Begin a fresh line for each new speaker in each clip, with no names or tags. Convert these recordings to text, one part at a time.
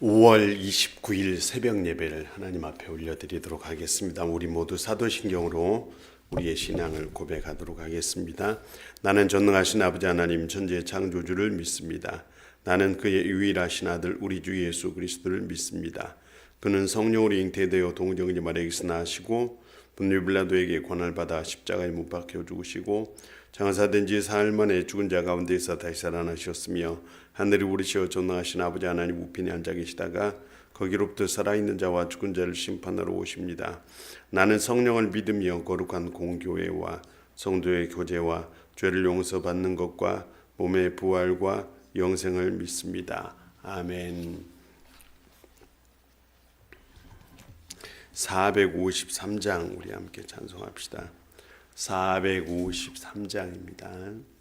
5월 29일 새벽 예배를 하나님 앞에 올려드리도록 하겠습니다. 우리 모두 사도신경으로 우리의 신앙을 고백하도록 하겠습니다. 나는 전능하신 아버지 하나님 천지의 창조주를 믿습니다. 나는 그의 유일하신 아들 우리 주 예수 그리스도를 믿습니다. 그는 성령으로 잉태되어 동정녀 마리아에게서 나시고 분유빌라도에게 권한을 받아 십자가에 못 박혀 죽으시고 장사된 지 사흘 만에 죽은 자 가운데서 다시 살아나셨으며 하늘에 오르시어 존귀하신 아버지 하나님 우편에 앉아 계시다가 거기로부터 살아있는 자와 죽은 자를 심판하러 오십니다. 나는 성령을 믿으며 거룩한 공교회와 성도의 교제와 죄를 용서받는 것과 몸의 부활과 영생을 믿습니다. 아멘. 453장 우리 함께 찬송합시다. 453장입니다.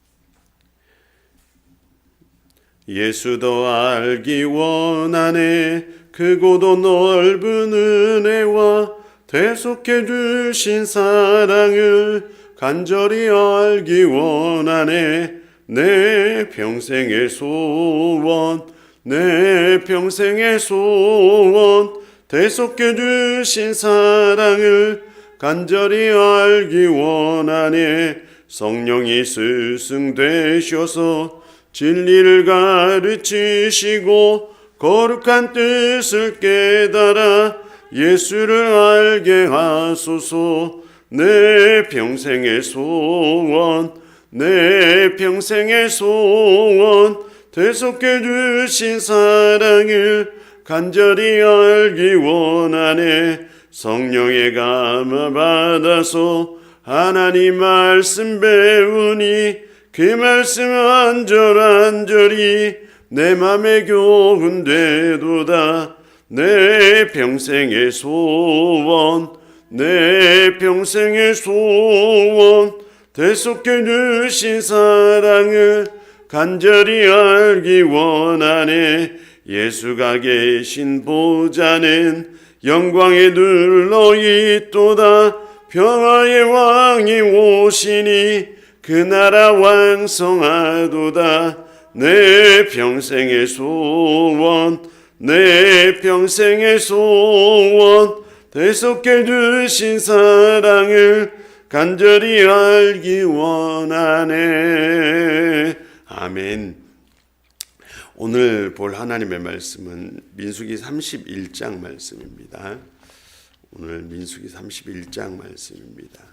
예수도 알기 원하네. 크고도 넓은 은혜와 대속해 주신 사랑을 간절히 알기 원하네. 내 평생의 소원 내 평생의 소원 대속해 주신 사랑을 간절히 알기 원하네. 성령이 스승 되셔서 진리를 가르치시고 거룩한 뜻을 깨달아 예수를 알게 하소서. 내 평생의 소원 내 평생의 소원 대속해 주신 사랑을 간절히 알기 원하네. 성령의 감화 받아서 하나님 말씀 배우니 그 말씀 안절안절히 내 맘에 교훈되도다. 내 평생의 소원 내 평생의 소원 대속해 주신 사랑을 간절히 알기 원하네. 예수가 계신 보좌는 영광에 눌러 있도다. 평화의 왕이 오시니 그 나라 왕성하도다. 내 평생의 소원 내 평생의 소원. 대속해 주신 사랑을 간절히 알기 원하네. 아멘. 오늘 볼 하나님의 말씀은 민수기 31장 말씀입니다. 오늘 민수기 31장 말씀입니다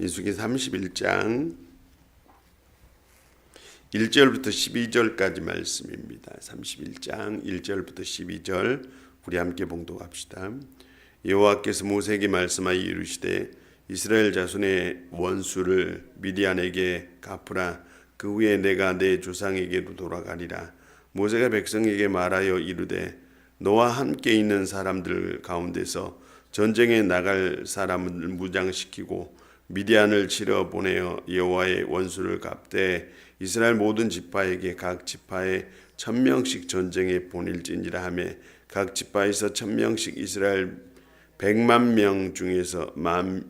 민수기 31장 1절부터 12절까지 말씀입니다. 31장 1절부터 12절 우리 함께 봉독합시다. 여호와께서 모세에게 말씀하여 이르시되 이스라엘 자손의 원수를 미디안에게 갚으라 그 후에 내가 내 조상에게로 돌아가리라 모세가 백성에게 말하여 이르되 너와 함께 있는 사람들 가운데서 전쟁에 나갈 사람을 무장시키고 미디안을 치러 보내어 여호와의 원수를 갚되 이스라엘 모든 지파에게 각 지파에 천 명씩 전쟁에 보낼지니라 하매 각 지파에서 천 명씩 이스라엘 백만 명 중에서 만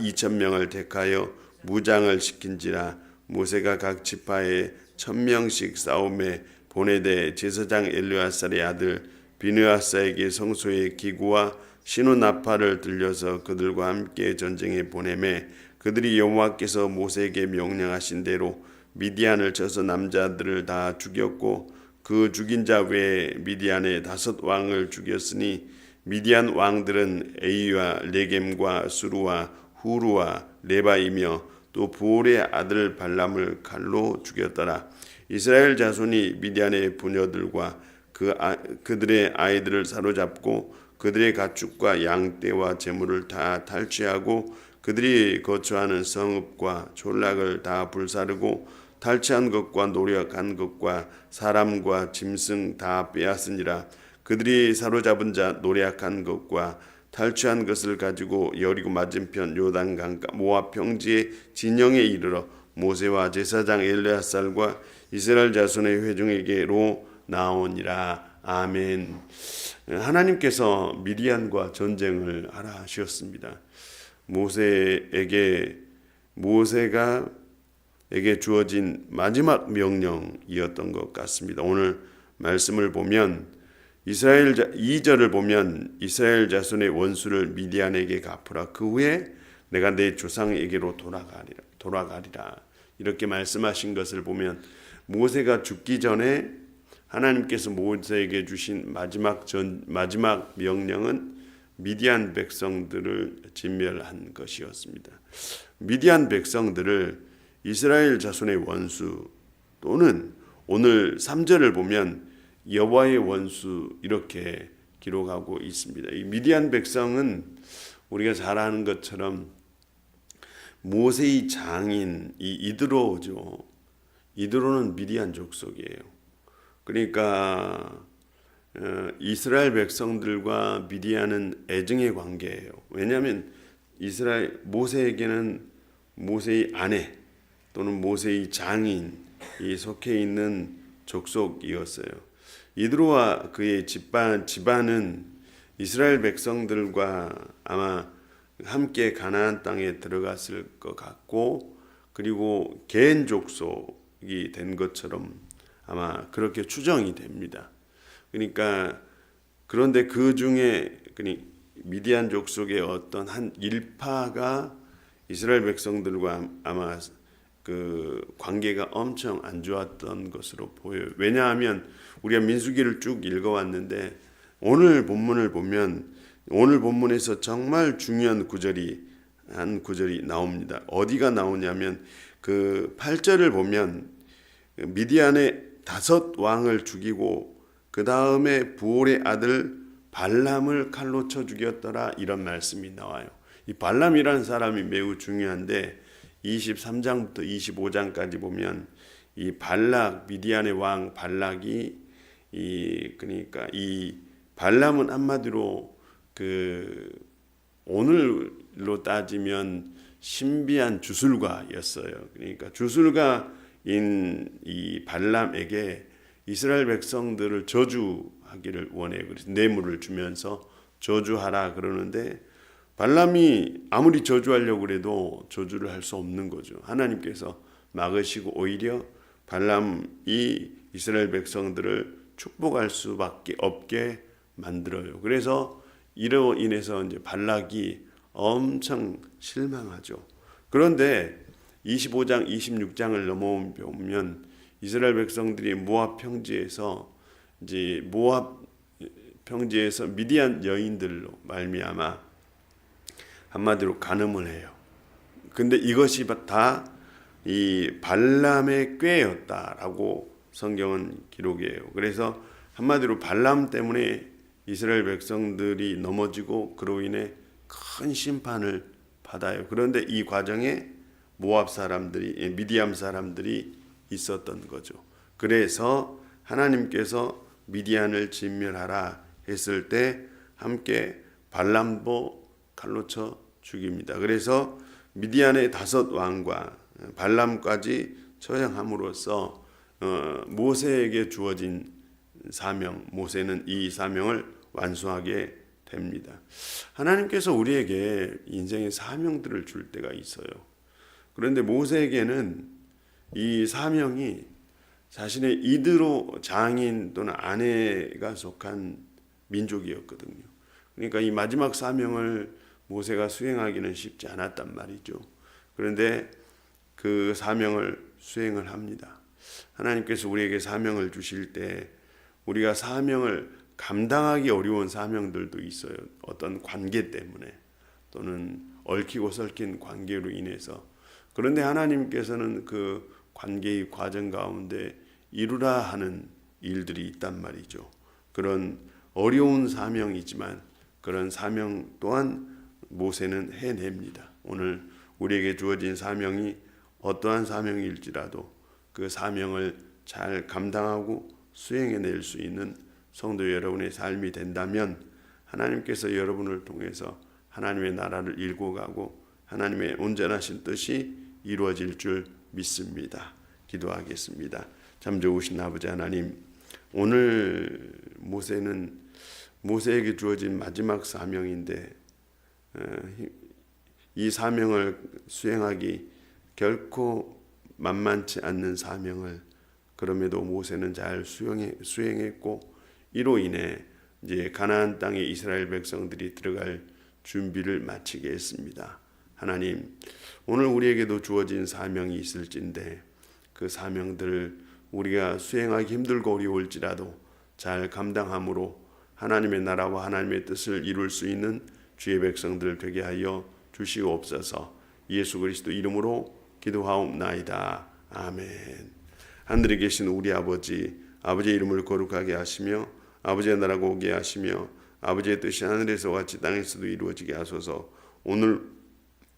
이천 명을 택하여 무장을 시킨지라 모세가 각 지파에 천 명씩 싸움에 보내되 제사장 엘르아살의 아들 비느아사에게 성소의 기구와 신호 나팔을 들려서 그들과 함께 전쟁에 보내매 그들이 여호와께서 모세에게 명령하신 대로 미디안을 쳐서 남자들을 다 죽였고 그 죽인 자 외에 미디안의 다섯 왕을 죽였으니 미디안 왕들은 에이와 레겜과 수루와 후루와 레바이며 또 부올의 아들 발람을 칼로 죽였더라. 이스라엘 자손이 미디안의 부녀들과 그 아, 그들의 아이들을 사로잡고 그들의 가축과 양떼와 재물을 다 탈취하고 그들이 거처하는 성읍과 졸락을 다 불사르고 탈취한 것과 노력한 것과 사람과 짐승 다 빼앗으니라. 그들이 사로잡은 자 노력한 것과 탈취한 것을 가지고 여리고 맞은편 요단강가 모압 평지의 진영에 이르러 모세와 제사장 엘레아살과 이스라엘 자손의 회중에게로 나오니라 아멘. 하나님께서 미디안과 전쟁을 하라 하셨습니다. 모세에게 모세가 모세에게 주어진 마지막 명령이었던 것 같습니다. 오늘 말씀을 보면 이스라엘 자 2절을 보면 이스라엘 자손의 원수를 미디안에게 갚으라. 그 후에 내가 내 조상에게로 돌아가리라. 돌아가리라. 이렇게 말씀하신 것을 보면 모세가 죽기 전에 하나님께서 모세에게 주신 마지막 전 마지막 명령은 미디안 백성들을 진멸한 것이었습니다. 미디안 백성들을 이스라엘 자손의 원수 또는 오늘 3절을 보면 여호와의 원수 이렇게 기록하고 있습니다. 이 미디안 백성은 우리가 잘 아는 것처럼 모세의 장인 이 이드로죠. 이드로는 미디안 족속이에요. 그러니까 어, 이스라엘 백성들과 미디안은 애증의 관계예요. 왜냐하면 이스라엘 모세에게는 모세의 아내 또는 모세의 장인이 속해 있는 족속이었어요. 이드로와 그의 집안 집안은 이스라엘 백성들과 아마 함께 가나안 땅에 들어갔을 것 같고 그리고 개인 족속이 된 것처럼 아마 그렇게 추정이 됩니다. 그러니까 그런데 그 중에 미디안 족속의 어떤 한 일파가 이스라엘 백성들과 아마 그 관계가 엄청 안 좋았던 것으로 보여요. 왜냐하면 우리가 민수기를 쭉 읽어왔는데 오늘 본문을 보면 오늘 본문에서 정말 중요한 구절이 한 구절이 나옵니다. 어디가 나오냐면 그 8절을 보면 미디안의 다섯 왕을 죽이고 그 다음에 부올의 아들 발람을 칼로 쳐 죽였더라 이런 말씀이 나와요. 이 발람이라는 사람이 매우 중요한데 23장부터 25장까지 보면 이 발락 미디안의 왕 발락이 이 그러니까 이 발람은 한마디로 그 오늘로 따지면 신비한 주술가였어요. 그러니까 주술가 인이 발람에게 이스라엘 백성들을 저주하기를 원해요. 그래서 뇌물을 주면서 저주하라 그러는데 발람이 아무리 저주하려고 그래도 저주를 할 수 없는 거죠. 하나님께서 막으시고 오히려 발람이 이스라엘 백성들을 축복할 수밖에 없게 만들어요. 그래서 이로 인해서 이제 발락이 엄청 실망하죠. 그런데 25장, 26장을 넘어오면 이스라엘 백성들이 모압 평지에서 이제 모압 평지에서 미디안 여인들로 말미암아 한마디로 간음을 해요. 근데 이것이 다 이 발람의 꾀였다라고 성경은 기록이에요. 그래서 한마디로 발람 때문에 이스라엘 백성들이 넘어지고 그로 인해 큰 심판을 받아요. 그런데 이 과정에 모압 사람들이 미디암 사람들이 있었던 거죠. 그래서 하나님께서 미디안을 진멸하라 했을 때 함께 발람도 칼로 쳐 죽입니다. 그래서 미디안의 다섯 왕과 발람까지 처형함으로써 어, 모세에게 주어진 사명, 모세는 이 사명을 완수하게 됩니다. 하나님께서 우리에게 인생의 사명들을 줄 때가 있어요. 그런데 모세에게는 이 사명이 자신의 이드로 장인 또는 아내가 속한 민족이었거든요. 그러니까 이 마지막 사명을 모세가 수행하기는 쉽지 않았단 말이죠. 그런데 그 사명을 수행을 합니다. 하나님께서 우리에게 사명을 주실 때 우리가 사명을 감당하기 어려운 사명들도 있어요. 어떤 관계 때문에 또는 얽히고 설킨 관계로 인해서. 그런데 하나님께서는 그 관계의 과정 가운데 이루라 하는 일들이 있단 말이죠. 그런 어려운 사명이지만 그런 사명 또한 모세는 해냅니다. 오늘 우리에게 주어진 사명이 어떠한 사명일지라도 그 사명을 잘 감당하고 수행해낼 수 있는 성도 여러분의 삶이 된다면 하나님께서 여러분을 통해서 하나님의 나라를 일궈가고 하나님의 온전하신 뜻이 이루어질 줄 믿습니다. 기도하겠습니다. 참 좋으신 아버지 하나님, 오늘 모세는 모세에게 주어진 마지막 사명인데 어, 이 사명을 수행하기 결코 만만치 않는 사명을 그럼에도 모세는 잘 수행해, 수행했고 이로 인해 이제 가나안 땅에 이스라엘 백성들이 들어갈 준비를 마치게 했습니다. 하나님, 오늘 우리에게도 주어진 사명이 있을진데 그 사명들을 우리가 수행하기 힘들고 어려울지라도 잘 감당함으로 하나님의 나라와 하나님의 뜻을 이룰 수 있는 주의 백성들 되게 하여 주시옵소서. 예수 그리스도 이름으로 기도하옵나이다. 아멘. 하늘에 계신 우리 아버지, 아버지의 이름을 거룩하게 하시며 아버지의 나라가 오게 하시며 아버지의 뜻이 하늘에서 같이 땅에서도 이루어지게 하소서. 오늘